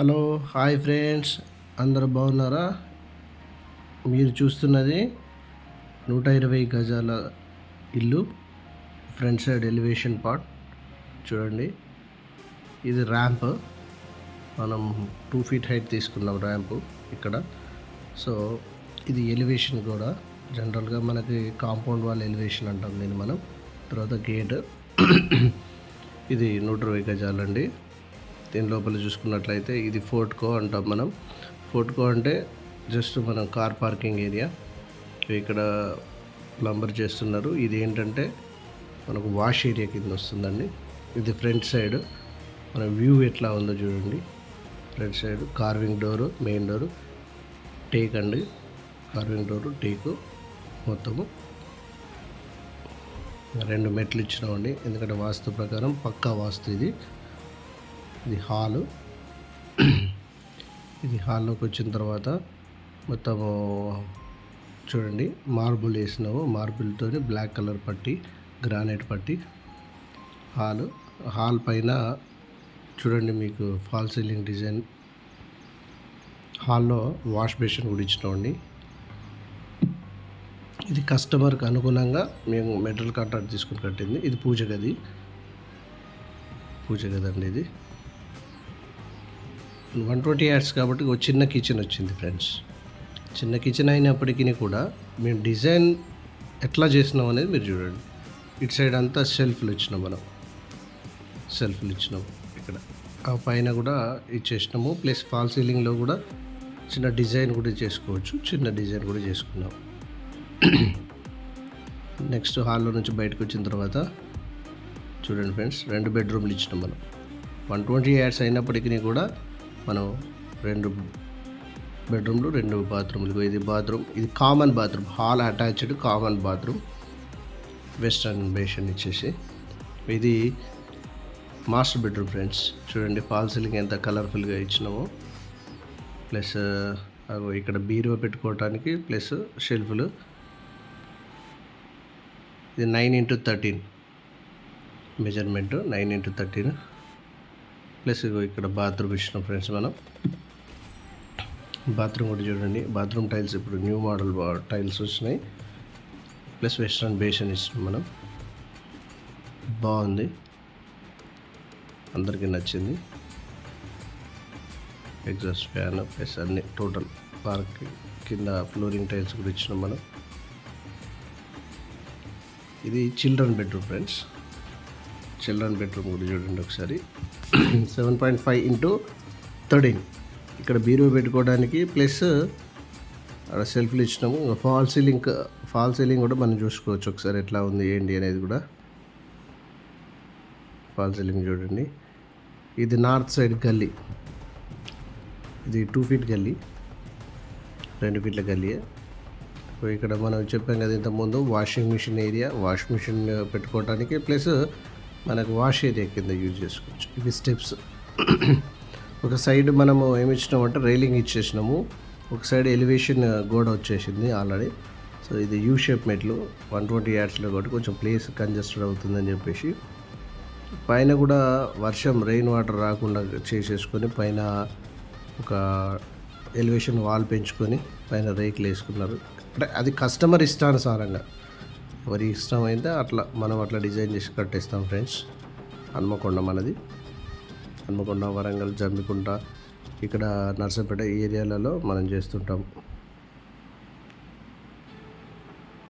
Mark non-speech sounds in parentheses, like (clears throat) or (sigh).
Hello hi friends. అందరూ బాగున్నారా? మీరు చూస్తున్నది నూట ఇరవై గజాల ఇల్లు ఫ్రంట్ సైడ్ ఎలివేషన్ పార్ట్. చూడండి. ఇది ర్యాంప్. మనం టూ ఫీట్ హైట్ తీసుకున్నాం ర్యాంపు ఇక్కడ. సో ఇది ఎలివేషన్ కూడా జనరల్గా మనకి కాంపౌండ్ వాల్ ఎలివేషన్ అంటాం దీన్ని మనం. తర్వాత గేట్. ఇది నూట ఇరవై గజాలండి. దీని లోపల చూసుకున్నట్లయితే ఇది ఫోర్ట్కో అంటాం మనం. ఫోర్ట్ కో అంటే జస్ట్ మనం కార్ పార్కింగ్ ఏరియా. ఇక్కడ ప్లంబర్ చేస్తున్నారు. ఇది ఏంటంటే మనకు వాష్ ఏరియా కింద వస్తుందండి. ఇది ఫ్రంట్ సైడ్. మన వ్యూ ఎట్లా ఉందో చూడండి. Front side carving door main door. Teak అండి. కార్వింగ్ డోరు టేకు మొత్తము. రెండు మెట్లు ఇచ్చినామండి. ఎందుకంటే వాస్తు ప్రకారం పక్కా వాస్తు ఇది. ఇది హాలు. ఇది హాల్లోకి వచ్చిన తర్వాత మొత్తము చూడండి మార్బుల్ వేసినాము. మార్బుల్తో బ్లాక్ కలర్ పట్టి గ్రానైట్ పట్టి హాలు. హాల్ పైన చూడండి మీకు ఫాల్ సీలింగ్ డిజైన్. హాల్లో వాష్ బేసిన్ కూడా ఇచ్చినామండి ఇది కస్టమర్కి అనుగుణంగా మేము మెటీరియల్ కాంట్రాక్ట్ తీసుకుని కట్టింది. ఇది పూజ గది. పూజ గది అండి ఇది. వన్ ట్వంటీ యాడ్స్ కాబట్టి ఒక చిన్న కిచెన్ వచ్చింది ఫ్రెండ్స్. చిన్న కిచెన్ అయినప్పటికీ కూడా మేము డిజైన్ ఎట్లా చేసినాం అనేది మీరు చూడండి. ఇటు సైడ్ అంతా సెల్ఫ్లు ఇచ్చినాం మనం. సెల్ఫ్లు ఇచ్చినాం ఇక్కడ. ఆ పైన కూడా ఇచ్చేసినాము. ప్లస్ ఫాల్ సీలింగ్లో కూడా చిన్న డిజైన్ కూడా చేసుకోవచ్చు. చిన్న డిజైన్ కూడా చేసుకున్నాం. నెక్స్ట్ హాల్లో నుంచి బయటకు వచ్చిన తర్వాత చూడండి ఫ్రెండ్స్ రెండు బెడ్రూమ్లు ఇచ్చినాం మనం. వన్ ట్వంటీ యాడ్స్ అయినప్పటికీ కూడా మనం రెండు బెడ్రూమ్లు రెండు బాత్రూమ్లు. ఇది బాత్రూమ్. ఇది common bathroom. Hall attached common bathroom. Western basin ఇచ్చేసి. ఇది మాస్టర్ బెడ్రూమ్ ఫ్రెండ్స్. చూడండి ఫాల్ సీలింగ్ ఎంత కలర్ఫుల్గా ఇచ్చినామో. ప్లస్ అగో ఇక్కడ బీరువా పెట్టుకోవడానికి ప్లస్ షెల్ఫ్లు. ఇది nine into thirteen. Measurement nine into thirteen. Plus ఇక్కడ బాత్రూమ్ ఇచ్చినాం ఫ్రెండ్స్ మనం. బాత్రూమ్ కూడా చూడండి. బాత్రూమ్ టైల్స్ ఇప్పుడు న్యూ మోడల్ టైల్స్ వచ్చినాయి. ప్లస్ వెస్ట్రన్ బేషన్ ఇచ్చినాం మనం. బాగుంది. అందరికీ నచ్చింది. ఎగ్జాస్ట్ ఫ్యాన్ ప్లస్ అన్ని టోటల్ పార్క్ కింద ఫ్లోరింగ్ టైల్స్ కూడా ఇచ్చినాం మనం. ఇది children bedroom friends. Children bedroom కూడా చూడండి ఒకసారి. (clears throat) Seven point five into thirteen. ఇక్కడ బీరో పెట్టుకోవడానికి ప్లస్ అక్కడ సెల్ఫ్లు ఇచ్చినాము. ఫాల్ సీలింగ్ ఫాల్ సీలింగ్ కూడా మనం చూసుకోవచ్చు ఒకసారి ఎట్లా ఉంది ఏంటి అనేది కూడా. ఫాల్ సీలింగ్ చూడండి. ఇది నార్త్ సైడ్ గల్లీ. ఇది టూ ఫీట్ గల్లీ. రెండు ఫీట్ల గల్లీ ఇక్కడ మనం చెప్పాం కదా ఇంతకుముందు washing machine area washing machine పెట్టుకోవడానికి ప్లస్ మనకు వాష్ ఏరియా కింద యూజ్ చేసుకోవచ్చు. ఇవి స్టెప్స్. ఒక సైడ్ మనము ఏమి ఇచ్చినామంటే రైలింగ్ ఇచ్చేసినాము. ఒక సైడ్ ఎలివేషన్ గోడ వచ్చేసింది ఆల్రెడీ. సో ఇది యూ షేప్ మెట్లు వన్ ట్వంటీ యాడ్స్లో కాబట్టి కొంచెం ప్లేస్ కంజెస్టెడ్ అవుతుందని చెప్పేసి. పైన కూడా వర్షం రెయిన్ వాటర్ రాకుండా చేసేసుకొని పైన ఒక ఎలివేషన్ వాల్ పెంచుకొని పైన రేకులు వేసుకున్నారు. అంటే అది కస్టమర్ ఇష్టానుసారంగా. ఎవరి ఇష్టమైతే అట్లా మనం అట్లా డిజైన్ చేసి కట్టేస్తాం ఫ్రెండ్స్. హన్మకొండ మనది. హన్మకొండ వరంగల్ జమ్మికుంట ఇక్కడ నర్సపేట ఏరియాలలో మనం చేస్తుంటాం.